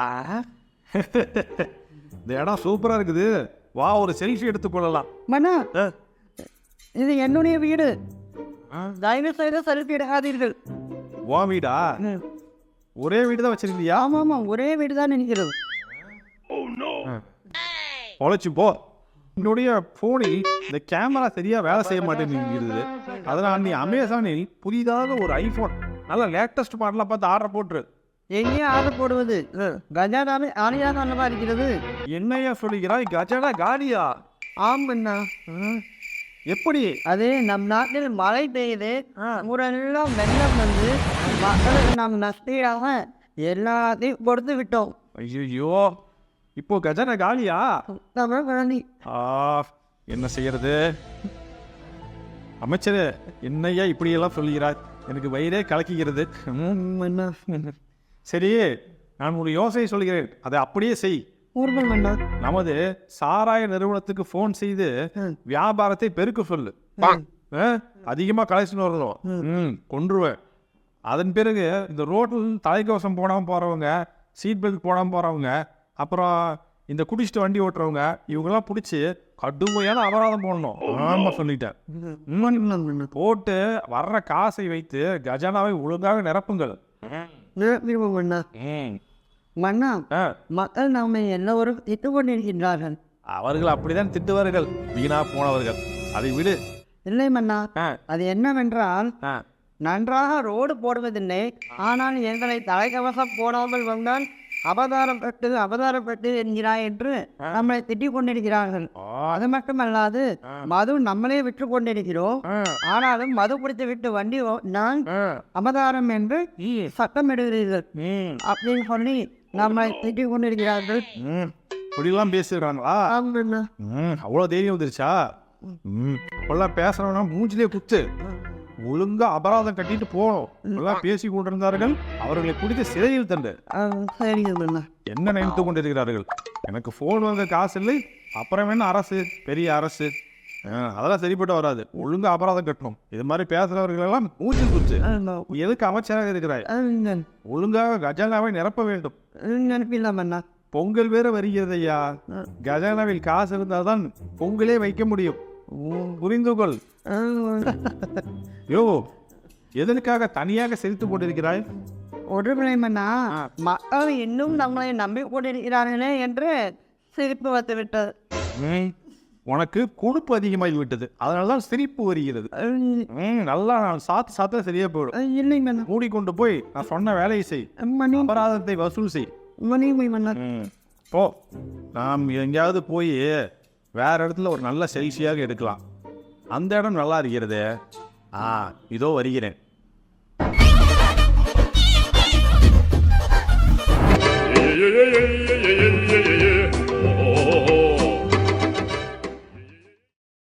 ஆ. இந்த இடம் சூப்பரா இருக்குது. வா ஒரு செல்ஃபி எடுத்துக்கொள்ளலாம் மன்னா ஆ. இது என்னுடைய வீடு. செய்து செல்ஃபி எடுக்காதீர்கள். உன் வீடா. ஒரே வீடு தான் வச்சிருக்கியா? ஆமாம் ஆமாம் ஒரே வீடு தான் நினைக்கிறது பொழைச்சு போ. என்னுடைய ஃபோனில் இந்த கேமரா சரியா வேலை செய்ய மாட்டேங்குது அதனால் நீ அமேசானில் புதிதாக ஒரு ஐஃபோன் நல்ல லேட்டஸ்ட் மாடலாக பார்த்து ஆர்டர் போட்டுரு. எங்கே ஆர்டர் போடுவது. கஜாதாவே ஆணியாக நல்லதா இருக்கிறது என்னையா சொல்லுகிறாய்? கஜடா காலியா? ஆம் அண்ணா எப்படி? அது நம் நாட்டில் மழை பெய்யுது ஊரெல்லாம் வெள்ளம் வந்து மக்களுக்கு நாம் நஷ்டீடாக எல்லாத்தையும் கொடுத்து விட்டோம். ஐயோ இப்போ கஜனா காலியா? குழந்தை. ஆ என்ன செய்யறது? அமைச்சரே என்னையா இப்படியெல்லாம் சொல்லுகிறாய்? எனக்கு வயிறே கலக்குகிறது. ம், சரி நான் ஒரு யோசனை சொல்கிறேன். அதை அப்படியே செய். ஊர்கள் மன்னா நமது சாராய நிறுவனத்துக்கு ஃபோன் செய்து வியாபாரத்தை பெருக்க சொல்லு. ஆ, அதிகமா கலெக்ஷன் வரணும் ம் கொன்றுவேன். அதன் பிறகு இந்த ரோட்டில் தலைக்கவசம் போடாமல் போறவங்க சீட் பெல்ட் போடாமல் போறவங்க அப்புறம் இந்த குடிச்சிட்டு வண்டி ஓட்டுறவங்க இவங்கெல்லாம் பிடிச்சி கடுமையான அபராதம் போடணும். ஆமா சொல்லிட்டேன். போட்டு வர்ற காசை வைத்து கஜானாவை ஒழுங்காக நிரப்புங்கள். மன்னா? ம். மன்னா ஆ, மக்கள் நம்மை எல்லோரும் திட்டு கொண்டிருக்கின்றார்கள் அவர்கள் அப்படிதான் திட்டுவார்கள் வீணா போனவர்கள். அதை விடு. இல்லை மன்னா அது என்னவென்றால். நன்றாக ரோடு போடுவதில்லை. ஆனால் எங்களை தலைக்கவசம் போடாமல் வந்தால் அவதாரப்பட்டு அவதாரப்பட்டு என்கிறாய் என்று நம்மளை திட்டிக் கொண்டிருக்கிறார்கள். அது மட்டுமல்லாது மது நம்மளே விற்று கொண்டிருக்கிறோம். ஆனாலும் மது குடித்து விட்டு வண்டி நான். அவதாரம் என்று சட்டமிடுகிறீர்கள் அப்படின்னு சொல்லி நம்மளை திட்டிக் கொண்டிருக்கிறார்கள். இப்படிலாம் பேசுகிறாங்களா? அவ்வளோ தைரியம் வந்துருச்சா? இப்பெல்லாம் பேசுறவனா மூஞ்சிலே குத்து. ஒழுங்கா அபராதம் கட்டிட்டு போகணும். இப்பெல்லாம் பேசி கொண்டிருந்தார்கள். அவர்களை பிடித்து சிறையில் தண்டு. என்ன நினைத்து கொண்டிருக்கிறார்கள்? எனக்கு ஃபோன் வாங்க காசு இல்லை. அப்புறம் என்ன அரசு? பெரிய அரசு. அதெல்லாம் சரிப்பட்டு வராது. ஒழுங்கா அபராதம் கட்டணும். இது மாதிரி பேசுறவர்கள் எல்லாம் குத்து. ஆமா. எதுக்கு அமைச்சராக இருக்கிறாய்? ஒழுங்காக கஜானாவை நிரப்ப வேண்டும். நினைப்பில்லாம் அண்ணா பொங்கல் வேற வருகிறது ஐயா கஜானாவில் காசு இருந்தால்தான் பொங்கலே வைக்க முடியும். புரிந்து கொள் ஆ, யோ எதற்காக தனியாக செலுத்து கொண்டிருக்கிறாய்? ஒருமுறை மன்னா மக்கள் இன்னும் நம்மளை நம்பி கொண்டிருக்கிறார்களே என்று சிரிப்பு வந்து விட்டது ம், உனக்கு கொழுப்பு அதிகமாகி விட்டது. அதனால தான் சிரிப்பு வருகிறது. நல்லா நான் சாத்து சாத்த சரியா போயிடும். ஆ, இல்லை மன்னா மூடிக்கொண்டு போய் நான் சொன்ன வேலையை செய். அபராதத்தை வசூல் செய். மணி மன்னா ம், போ. நாம் எங்கேயாவது போய் வேறு இடத்துல ஒரு நல்ல செல்ஃபியாக எடுக்கலாம். அந்த இடம் நல்லா இருக்கிறது. ஆ இதோ வருகிறேன்.